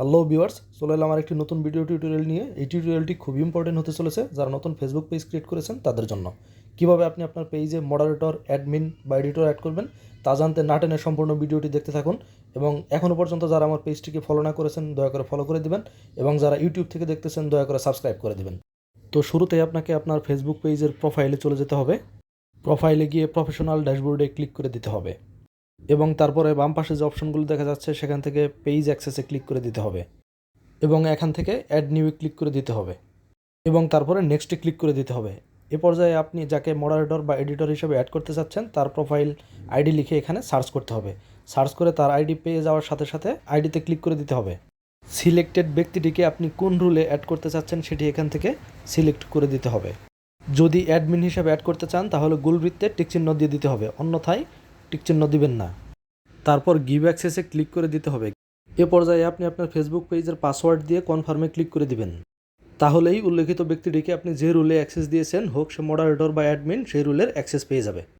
Hello viewers চলে এলাম আমার একটি নতুন ভিডিও টিউটোরিয়াল নিয়ে। এই টিউটোরিয়ালটি খুব ইম্পর্টেন্ট হতে চলেছে। যারা নতুন ফেসবুক পেজ ক্রিয়েট করেছেন, তাদের জন্য। কীভাবে আপনি আপনার পেজে মডারেটর অ্যাডমিন বা এডিটর অ্যাড করবেন, তা জানতে না টেনে সম্পূর্ণ ভিডিওটি দেখতে থাকুন। এবং এখনও পর্যন্ত যারা আমার পেজটিকে ফলো না করেছেন, দয়া করে ফলো করে দিবেন। এবং যারা ইউটিউব থেকে দেখতেছেন, দয়া করে সাবস্ক্রাইব করে দিবেন। তো শুরুতেই আপনাকে আপনার ফেসবুক পেজের প্রোফাইলে চলে যেতে হবে। প্রোফাইলে গিয়ে প্রফেশনাল ড্যাশবোর্ডে ক্লিক করে দিতে হবে। এবং তারপরে বাম পাশে যে অপশনগুলো দেখা যাচ্ছে, সেখান থেকে পেজ অ্যাক্সেসে ক্লিক করে দিতে হবে এবং এখান থেকে অ্যাড নিউয়ে ক্লিক করে দিতে হবে এবং তারপরে নেক্সটে ক্লিক করে দিতে হবে। এ পর্যায়ে আপনি যাকে মডারেটর বা এডিটর হিসেবে অ্যাড করতে চাচ্ছেন, তার প্রোফাইল আইডি লিখে এখানে সার্চ করতে হবে। সার্চ করে তার আইডি পেয়ে যাওয়ার সাথে সাথে আইডিতে ক্লিক করে দিতে হবে। সিলেক্টেড ব্যক্তিটিকে আপনি কোন রুলে অ্যাড করতে চাচ্ছেন, সেটি এখান থেকে সিলেক্ট করে দিতে হবে। যদি অ্যাডমিন হিসেবে অ্যাড করতে চান, তাহলে গুলবৃত্তে টিকচিহ্ন দিয়ে দিতে হবে। অন্যথায় টিকচিহ্ন দিবেন না। তারপর গিভ অ্যাক্সেসে ক্লিক করে দিতে হবে। এ পর্যায়ে আপনি আপনার ফেসবুক পেজের পাসওয়ার্ড দিয়ে কনফার্মে ক্লিক করে দিবেন। তাহলেই উল্লেখিত ব্যক্তিটিকে আপনি যে রুলে অ্যাক্সেস দিয়েছেন, হোক সে মডারেটর বা অ্যাডমিন সেই রুলের অ্যাক্সেস পেয়ে যাবে।